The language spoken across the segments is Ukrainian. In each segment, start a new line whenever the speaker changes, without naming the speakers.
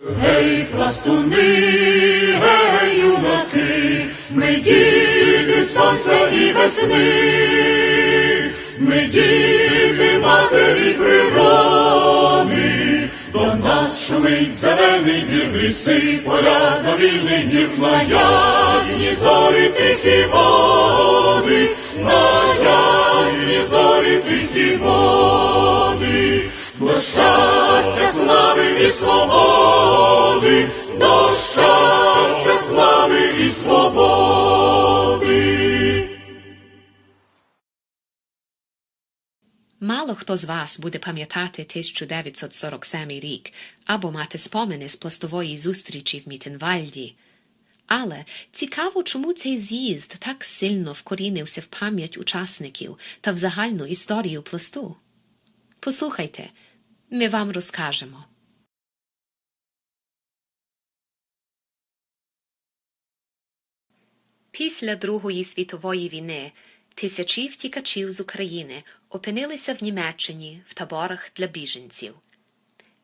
Гей, пластуни, гей, юнаки, ми діти сонця і весни, ми діти матері природи, до нас шумить зелений бір ліси, поля та вільний гір, на ясні зорі тихі води, на ясні зорі тихі води, до щастя, слави і свободи, до щастя, слави і свободи.
Мало хто з вас буде пам'ятати 1947 рік або мати спомини з пластової зустрічі в Мітенвальді. Але цікаво, чому цей з'їзд так сильно вкорінився в пам'ять учасників та в загальну історію пласту. Послухайте, ми вам розкажемо. Після Другої світової війни тисячі втікачів з України опинилися в Німеччині в таборах для біженців.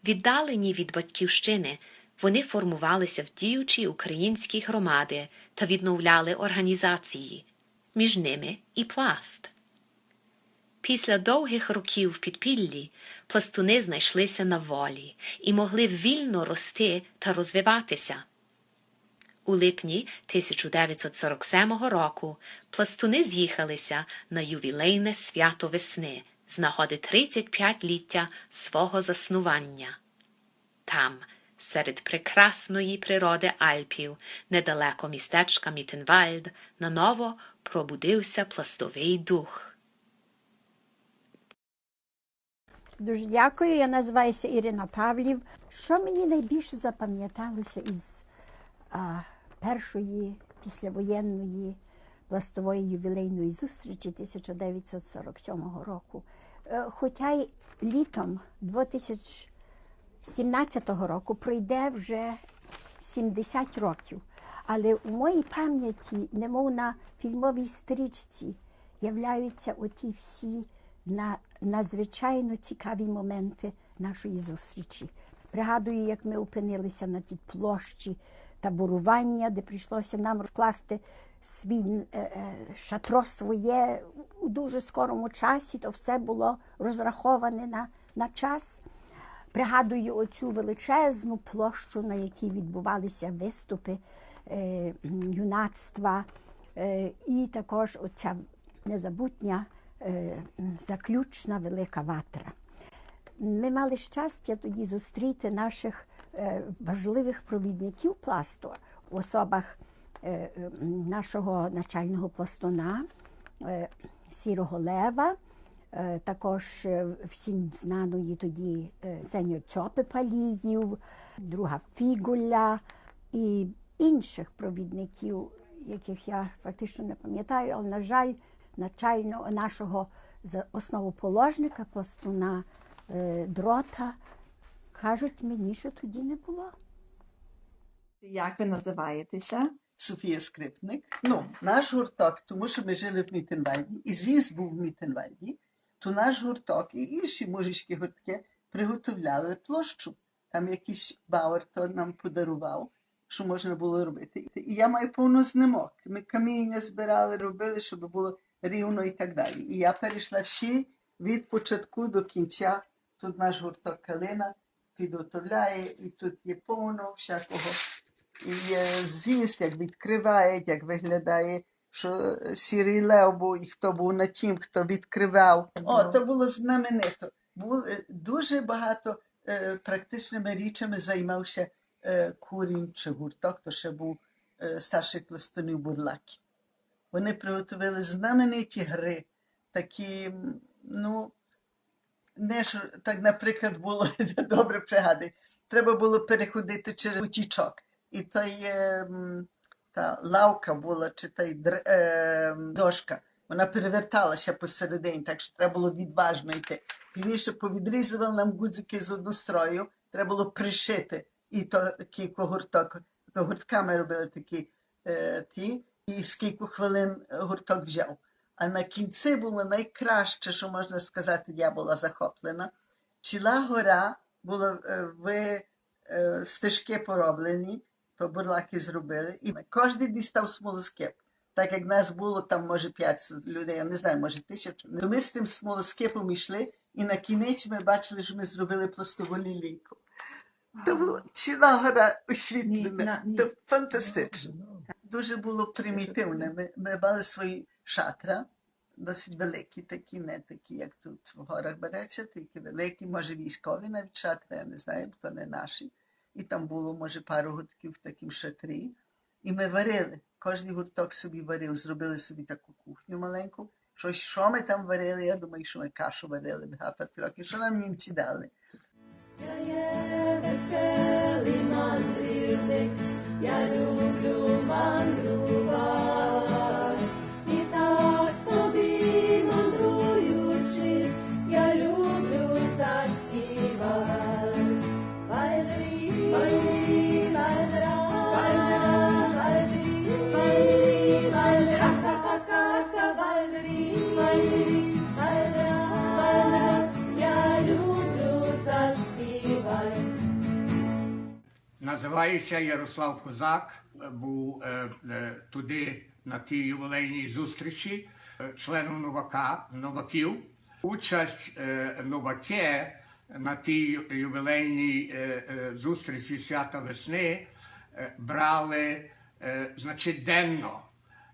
Віддалені від батьківщини, вони формувалися в діючі українські громади та відновляли організації, між ними і пласт. Після довгих років в підпіллі пластуни знайшлися на волі і могли вільно рости та розвиватися. У липні 1947 року пластуни з'їхалися на ювілейне свято весни з нагоди 35-ліття свого заснування. Там, серед прекрасної природи Альпів, недалеко містечка Мітенвальд, наново пробудився пластовий дух.
Дуже дякую. Я називаюся Ірина Павлів. Що мені найбільше запам'яталося із а, першої післявоєнної пластової ювілейної зустрічі 1947 року? Е, Хоча й літом 2017 року пройде вже 70 років. Але у моїй пам'яті, немов на фільмовій стрічці, являються оті всі на, надзвичайно цікаві моменти нашої зустрічі. Пригадую, як ми опинилися на тій площі таборування, де прийшлося нам розкласти свій е, е, шатро своє у дуже скорому часі, то все було розраховане на, на час. Пригадую оцю величезну площу, на якій відбувалися виступи е, юнацтва, е, і також оця незабутня заключна велика ватра. Ми мали щастя тоді зустріти наших е, важливих провідників пласту в особах е, е, нашого начального пластуна е, Сірого Лева, е, також е, всім знаної тоді е, Цьопи Паліїв, друга Фігуля і інших провідників, яких я фактично не пам'ятаю, але, на жаль, начально нашого основоположника пластуна е, дрота кажуть мені, що тоді не було.
Як ви називаєтеся?
Софія Скрипник. Ну, наш гурток, тому що ми жили в Мітенвальді, і з'їзд був в Мітенвальді, то наш гурток і інші мужицькі гуртки приготовляли площу. Там якийсь бауер то нам подарував, що можна було робити. І я маю повно знімок. Ми каміння збирали, робили, щоб було рівно і так далі. І я перейшла всі від початку до кінця. Тут наш гурток Калина підготовляє, і тут є повно всякого і е, з'їзд, як відкривають, як виглядає, що сірий лев був, і хто був на тім, хто відкривав. О, то було знаменито. Було е, дуже багато е, практичними річами займався е, курінь чи гурток, то ще був е, старший пластунів бурлаки. Вони приготували знамениті гри, такі, ну, не ж так, наприклад, було добре пригадую. Треба було переходити через утічок. І та є та лавка була, чи та й е, дошка, вона переверталася посередині, так що треба було відважно йти. Пізніше повідрізували нам гудзики з однострою, треба було пришити. І то такий гурток, то гуртками робили такі е, ті, і скільки хвилин гурток взяв. А на кінці було найкраще, що можна сказати, я була захоплена. Ціла гора була е, стежки пороблені, то бурлаки зробили. І кожен дістав смолоскип. Так як нас було там, може, 500 людей, я не знаю, може тисячу. Ми з тим смолоскипом йшли, і на кінець ми бачили, що ми зробили пластову лілійку. То була ціла гора освітлена. фантастично. Дуже було примітивне. Ми, ми мали свої шатра, досить великі, такі, не такі, як тут в горах береться, такі великі, може військові навіть шатри, я не знаю, бо то не наші. І там було, може, пару гуртків в такому шатрі. І ми варили. Кожен гурток собі варив, зробили собі таку кухню маленьку. Щось, що ми там варили, я думаю, що ми кашу варили, гаферфльоки, що нам німці дали.
Я є веселий мандрівник, я люблю 万路。
Називаюся Ярослав Козак, був е, е, туди на тій ювілейній зустрічі е, членом Новака, Новаків. Участь е, Новаке на тій ювілейній е, е, зустрічі свята весни е, брали е, значить денно.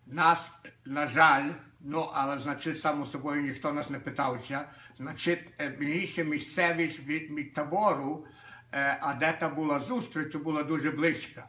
Нас, на жаль, ну але значить, само собою ніхто нас не питався. Значить, е, мені ще місцевість від, від табору, е, а де та була зустріч, була дуже близька.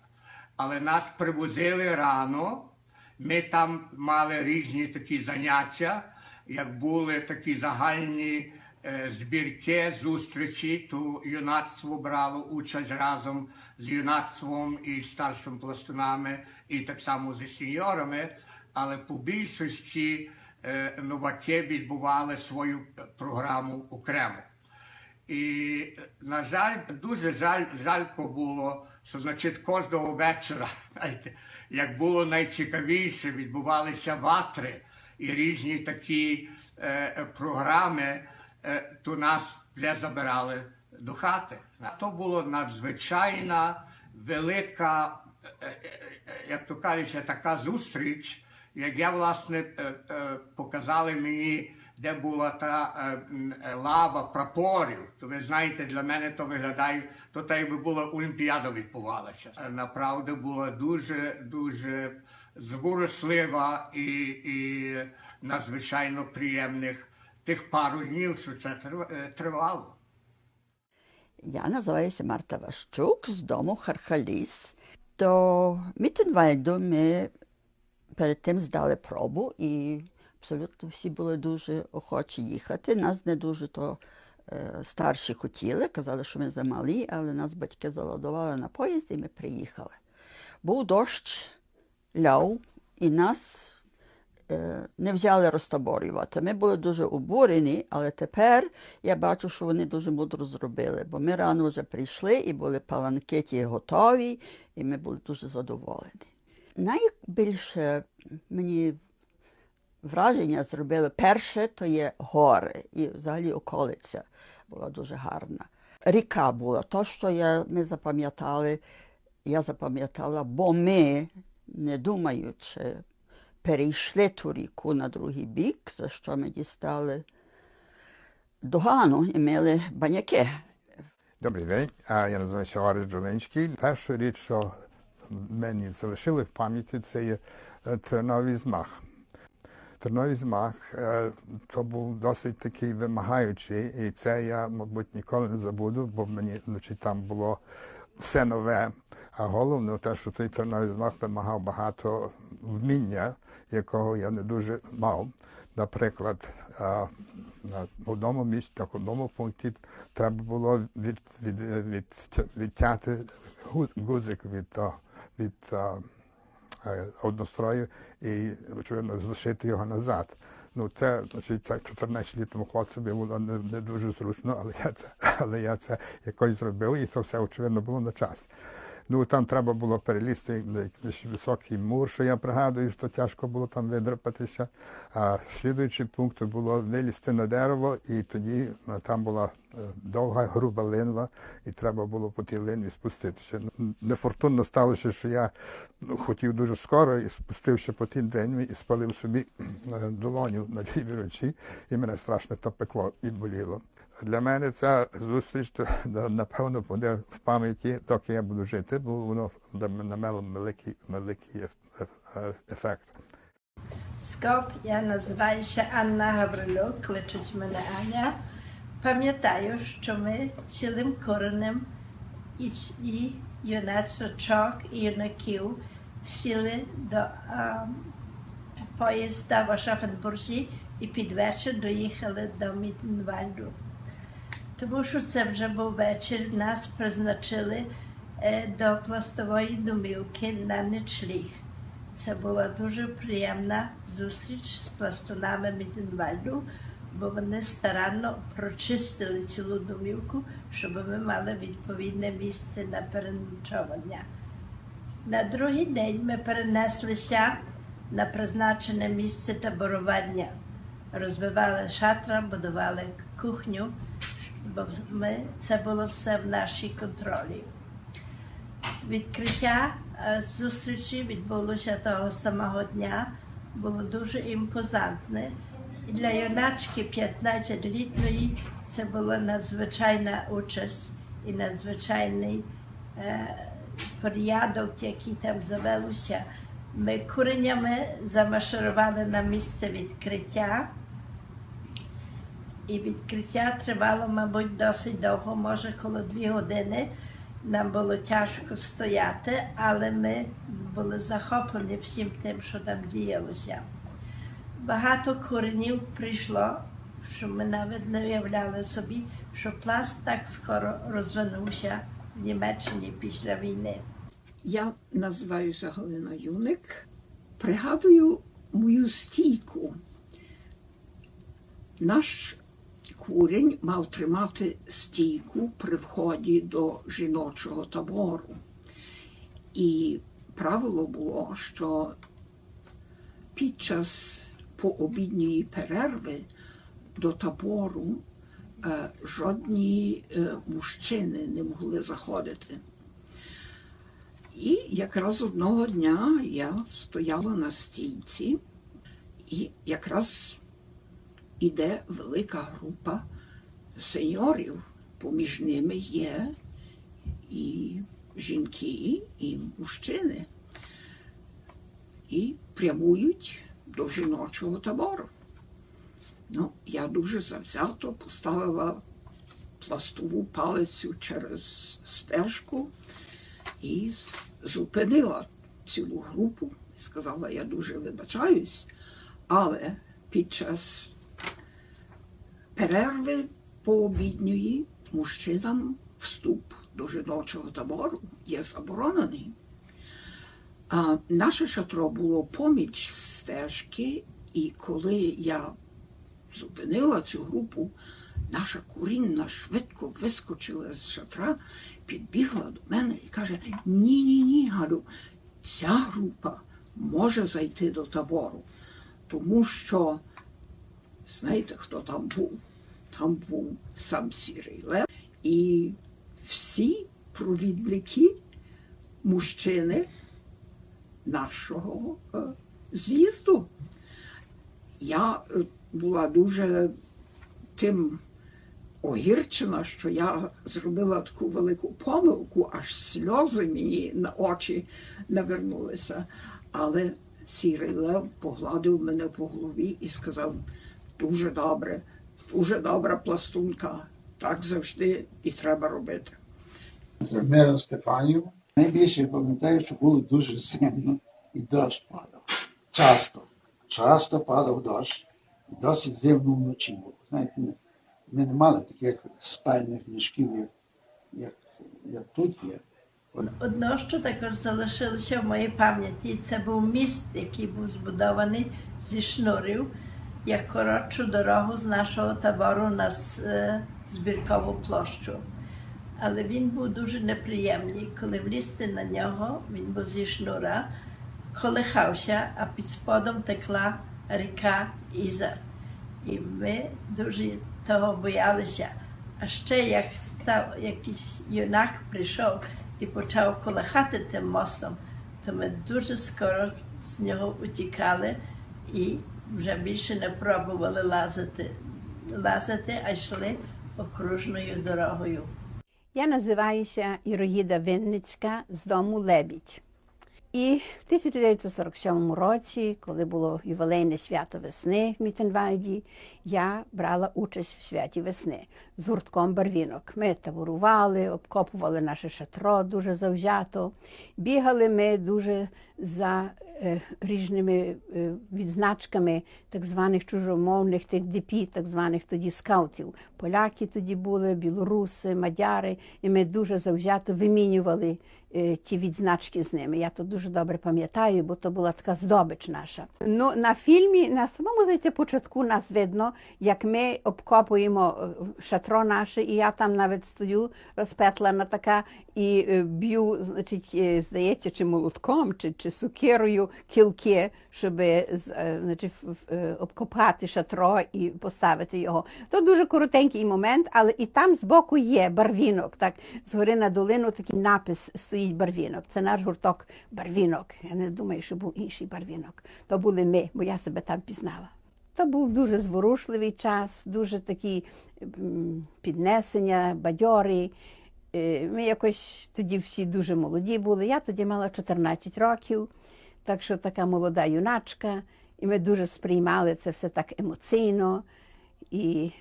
Але нас привозили рано. Ми там мали різні такі заняття, як були такі загальні е, збірки, зустрічі, то юнацтво брало участь разом з юнацтвом і старшими пластунами, і так само зі сеньорами. Але по більшості е, новаки відбували свою е, програму окремо. І, на жаль, дуже жаль, жалько було, що значить кожного вечора, знаєте, як було найцікавіше, відбувалися ватри і різні такі е, програми, е, то нас вже забирали до хати. То була надзвичайна велика, е, е, е, як то кажуть, така зустріч, як я власне е, е, показали мені, де була та е, е, лава прапорів. То ви знаєте, для мене то виглядає, то так якби була Олімпіада відбувалася. Е, Направду була дуже дуже зворушлива і, і надзвичайно приємних тих пару днів, що це е, тривало.
Я називаюся Марта Ващук з дому Хархаліс. До Мітенвальду ми перед тим здали пробу і абсолютно всі були дуже охочі їхати. Нас не дуже то е, старші хотіли, казали, що ми замалі, але нас батьки заладували на поїзд і ми приїхали. Був дощ, ляв, і нас е, не взяли розтаборювати. Ми були дуже обурені, але тепер я бачу, що вони дуже мудро зробили, бо ми рано вже прийшли і були паланки ті готові, і ми були дуже задоволені. Найбільше мені враження зробили перше, то є гори, і взагалі околиця була дуже гарна. Ріка була, то, що я, ми запам'ятали, я запам'ятала, бо ми, не думаючи, перейшли ту ріку на другий бік, за що ми дістали догану і мали баняки.
Добрий день, я називаюся Орес Джоленський. Перша річ, що мені залишили в пам'яті, це є терновий змах. Терновий змах е, то був досить такий вимагаючий, і це я, мабуть, ніколи не забуду, бо мені значить, там було все нове. А головне те, що той терновий змах вимагав багато вміння, якого я не дуже мав. Наприклад, на одному місці, на одному пункті треба було від, від, від, відтяти гу- гудзик від, а, від е, однострою і, очевидно, зашити його назад. Ну, це, значить, так 14-літньому хлопцю було не, не дуже зручно, але я це, але я це якось зробив, і це все, очевидно, було на час. Ну там треба було перелізти якийсь високий мур, що я пригадую, що тяжко було там видрапатися. А слідуючий пункт було вилізти на дерево, і тоді е, там була е, довга груба линва, і треба було по тій линві спуститися. Нефортунно сталося, що я ну, хотів дуже скоро і спустився по тій линві і спалив собі е, долоню на лівій руці, і мене страшно то пекло і боліло. Для мене ця зустріч напевно буде в пам'яті, доки я буду жити, бо воно мене великий, великий еф- еф- ефект.
Скоп, я називаюся Анна Гаврилюк, кличуть мене Аня. Пам'ятаю, що ми цілим коренем і, і юнацочок, і юнаків сіли до а, поїзда в Ашафенбурзі і під вечір доїхали до Мітенвальду. Тому що це вже був вечір, нас призначили е, до пластової домівки на нічліг. Це була дуже приємна зустріч з пластунами Міденвальду, бо вони старанно прочистили цілу домівку, щоб ми мали відповідне місце на переночування. На другий день ми перенеслися на призначене місце таборування. Розбивали шатра, будували кухню, бо ми, це було все в нашій контролі. Відкриття е, зустрічі відбулося того самого дня, було дуже імпозантне. Для юначки 15-літньої це була надзвичайна участь і надзвичайний е, порядок, який там завелося. Ми куренями замаширували на місце відкриття. І відкриття тривало, мабуть, досить довго, може, коло дві години. Нам було тяжко стояти, але ми були захоплені всім тим, що там діялося. Багато коренів прийшло, що ми навіть не уявляли собі, що пласт так скоро розвинувся в Німеччині після війни.
Я називаюся Галина Юник. Пригадую мою стійку. Наш курень мав тримати стійку при вході до жіночого табору. І правило було, що під час пообідньої перерви до табору е, жодні е, мужчини не могли заходити. І якраз одного дня я стояла на стійці, і якраз іде велика група сеньорів. Поміж ними є і жінки, і мужчини. І прямують до жіночого табору. Ну, я дуже завзято поставила пластову палицю через стежку і зупинила цілу групу. Сказала, я дуже вибачаюсь, але під час перерви пообідньої мужчинам вступ до жіночого табору є заборонений. А наше шатро було поміч стежки, і коли я зупинила цю групу, наша курінна швидко вискочила з шатра, підбігла до мене і каже: Ні, ні, ні, Галю, ця група може зайти до табору, тому що знаєте, хто там був? Там був сам сірий лев, і всі провідники, мужчини нашого е, з'їзду. Я е, була дуже тим огірчена, що я зробила таку велику помилку, аж сльози мені на очі навернулися. Але сірий лев погладив мене по голові і сказав: дуже добре, дуже добра пластунка, так завжди і треба робити.
Мира Стефанів. Найбільше пам'ятаю, що було дуже зимно і дощ падав. Часто, часто падав дощ. Досить зимно вночі було. Знаєте, ми, ми не мали таких спальних ліжків, як, як, як тут є.
Одно, що також залишилося в моїй пам'яті, це був міст, який був збудований зі шнурів, як коротшу дорогу з нашого табору на е, збіркову площу. але він був дуже неприємний. Коли влізти на нього, він був зі шнура, колихався, а під сподом текла ріка Ізар. І ми дуже того боялися. А ще як став якийсь юнак прийшов і почав колихати тим мостом, то ми дуже скоро з нього утікали і вже більше не пробували лазити, лазити, а йшли окружною дорогою.
Я називаюся Іроїда Винницька з дому Лебідь. І в 1947 році, коли було ювілейне свято весни в Мітенвальді, я брала участь в святі весни з гуртком барвінок. Ми таборували, обкопували наше шатро дуже завзято. Бігали ми дуже за різними е, відзначками так званих чужомовних тих ДП, так званих тоді скаутів. Поляки тоді були, білоруси, мадяри, і ми дуже завзято вимінювали е, ті відзначки з ними. Я то дуже добре пам'ятаю, бо то була така здобич наша. Ну, на фільмі, на самому здається, початку нас видно, як ми обкопуємо е, шатро наше, і я там навіть стою розпетлена така і е, б'ю, значить, е, здається, чи молотком, чи, чи сукирою кілки, щоб е, е, значить, е, обкопати шатро і поставити його. То дуже коротенький момент, але і там збоку є барвінок. Так, згори на долину такий напис стоїть барвінок. Це наш гурток барвінок. Я не думаю, що був інший барвінок. То були ми, бо я себе там пізнала. То був дуже зворушливий час, дуже такі піднесення, бадьорі. Е, Ми якось тоді всі дуже молоді були. Я тоді мала 14 років, так що така молода юначка, і ми дуже сприймали це все так емоційно. І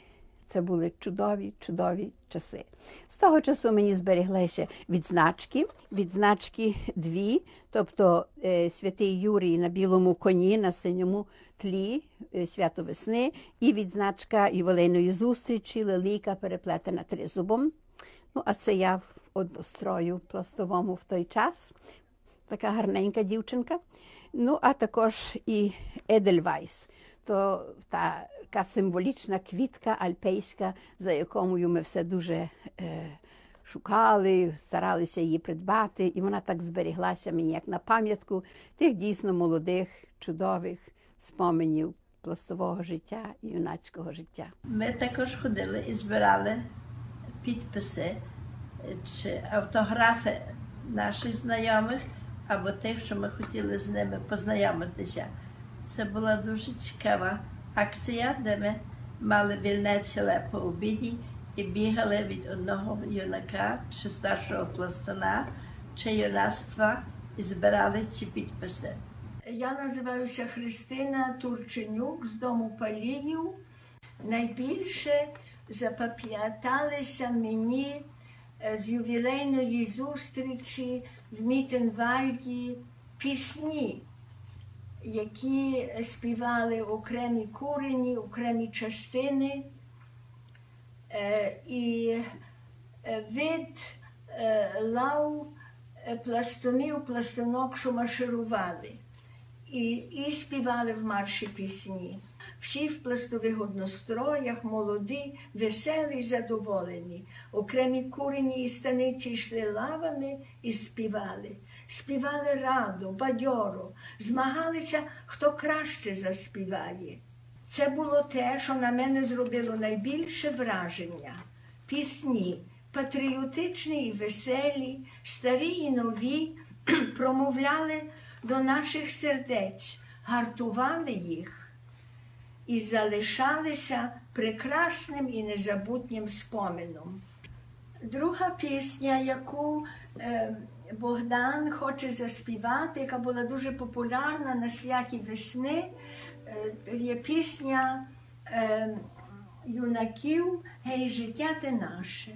це були чудові, чудові часи. З того часу мені збереглися відзначки, відзначки дві, тобто е, святий Юрій на білому коні, на синьому тлі, е, свято весни, і відзначка ювілейної зустрічі, лелійка переплетена тризубом. Ну, а це я в однострою пластовому в той час, така гарненька дівчинка. Ну, а також і Едельвайс, то та така символічна квітка альпейська, за якою ми все дуже е, шукали, старалися її придбати, і вона так зберіглася мені як на пам'ятку тих дійсно молодих, чудових споменів пластового життя і юнацького життя.
Ми також ходили і збирали підписи е, чи автографи наших знайомих або тих, що ми хотіли з ними познайомитися. Це була дуже цікава акція, де ми мали вільне ціле по обіді і бігали від одного юнака чи старшого пластуна чи юнацтва і збирали ці підписи.
Я називаюся Христина Турченюк з дому Паліїв. Найбільше запам'яталися мені з ювілейної зустрічі в Мітенвальді пісні, які співали окремі курені, окремі частини. Е, І е, від е, лав пластунів, пластунок, що марширували і, і співали в марші пісні. Всі в пластових одностроях, молоді, веселі, задоволені. Окремі курені і станиці йшли лавами і співали. Співали радо, бадьоро, змагалися, хто краще заспіває. Це було те, що на мене зробило найбільше враження. Пісні патріотичні і веселі, старі і нові, промовляли до наших сердець, гартували їх і залишалися прекрасним і незабутнім спомином. Друга пісня, яку е, Богдан хоче заспівати, яка була дуже популярна на святі весни, е, є пісня е, юнаків Гей, життя ти наше.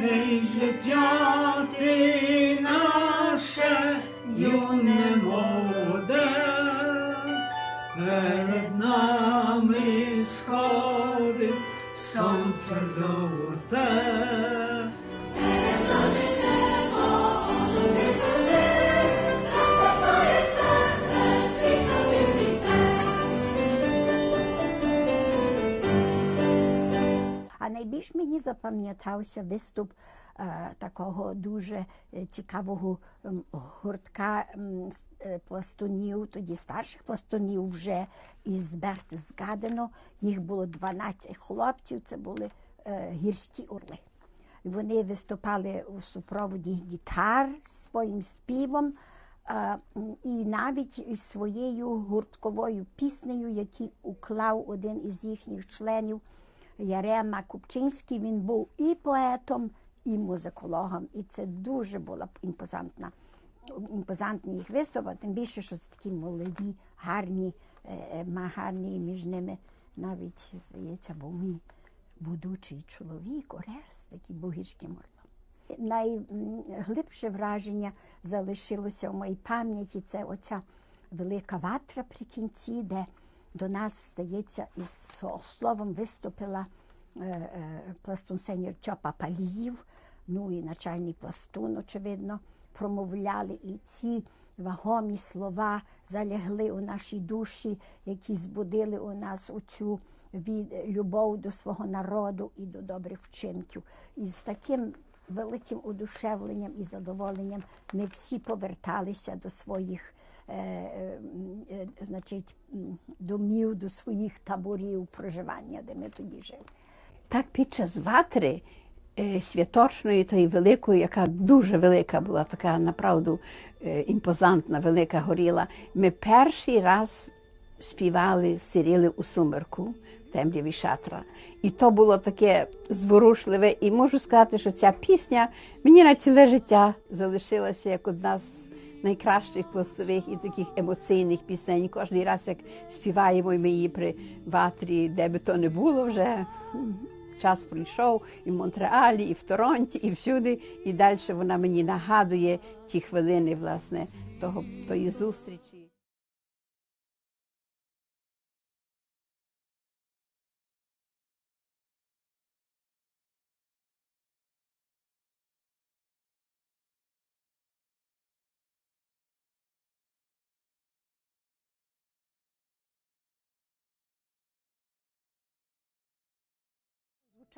Гей, життя ти наше, юне молоде, перед нами сходить сонце золоте.
Найбільш мені запам'ятався виступ е, такого дуже е, цікавого гуртка е, пластунів, тоді старших пластунів вже із Берхтсгадену. Їх було 12 хлопців, це були гірські орли. Вони виступали у супроводі гітар своїм співом і навіть своєю гуртковою піснею, яку уклав один із їхніх членів Ярема Купчинський. Він був і поетом, і музикологом. І це дуже була імпозантна, імпозантний їх виступ, тим більше, що це такі молоді, гарні, е, е, гарні між ними навіть, здається, був мій будучий чоловік, Орес, такий був гірським орлом. Найглибше враження залишилося в моїй пам'яті. Це оця велика ватра при кінці, де до нас, здається, із словом виступила е, е, пластун сеньор Чопа Паліїв, ну і начальний пластун, очевидно, промовляли і ці вагомі слова залягли у нашій душі, які збудили у нас оцю від любов до свого народу і до добрих вчинків. І з таким великим удушевленням і задоволенням ми всі поверталися до своїх значить, домів, до своїх таборів проживання, де ми тоді жили.
Так під час ватри е, святочної, тої великої, яка дуже велика була, така направду е, імпозантна, велика горіла, ми перший раз співали Сиріли у сумерку в темряві шатра. І то було таке зворушливе. І можу сказати, що ця пісня мені на ціле життя залишилася як одна з найкращих пластових і таких емоційних пісень. Кожний раз, як співаємо ми її при ватрі, де би то не було вже. Час прийшов і в Монреалі, і в Торонті, і всюди. І далі вона мені нагадує ті хвилини, власне, того, тої зустрічі.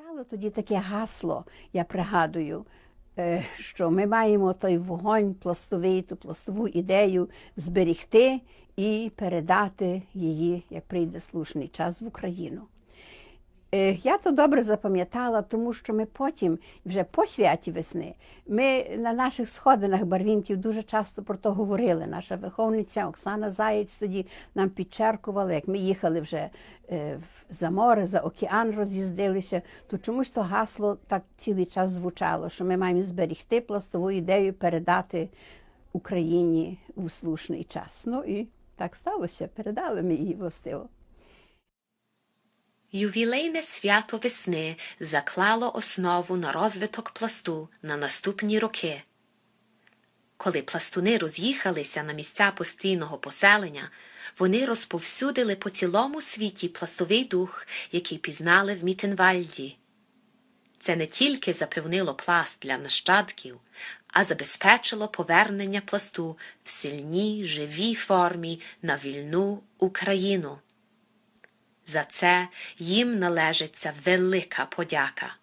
Звучало тоді таке гасло, я пригадую, е, що ми маємо той вогонь пластовий, ту пластову ідею зберігти і передати її, як прийде слушний час в Україну. Е, Я то добре запам'ятала, тому що ми потім, вже по святі весни, ми на наших сходинах барвінків дуже часто про то говорили. Наша виховниця Оксана Заєць тоді нам підчеркувала, як ми їхали вже е, за море, за океан роз'їздилися, то чомусь то гасло так цілий час звучало, що ми маємо зберігти пластову ідею, передати Україні у слушний час. Ну і так сталося, передали ми її властиво.
Ювілейне свято весни заклало основу на розвиток пласту на наступні роки. Коли пластуни роз'їхалися на місця постійного поселення, вони розповсюдили по цілому світі пластовий дух, який пізнали в Мітенвальді. Це не тільки запевнило пласт для нащадків, а забезпечило повернення пласту в сильній живій формі на вільну Україну. За це їм належиться велика подяка.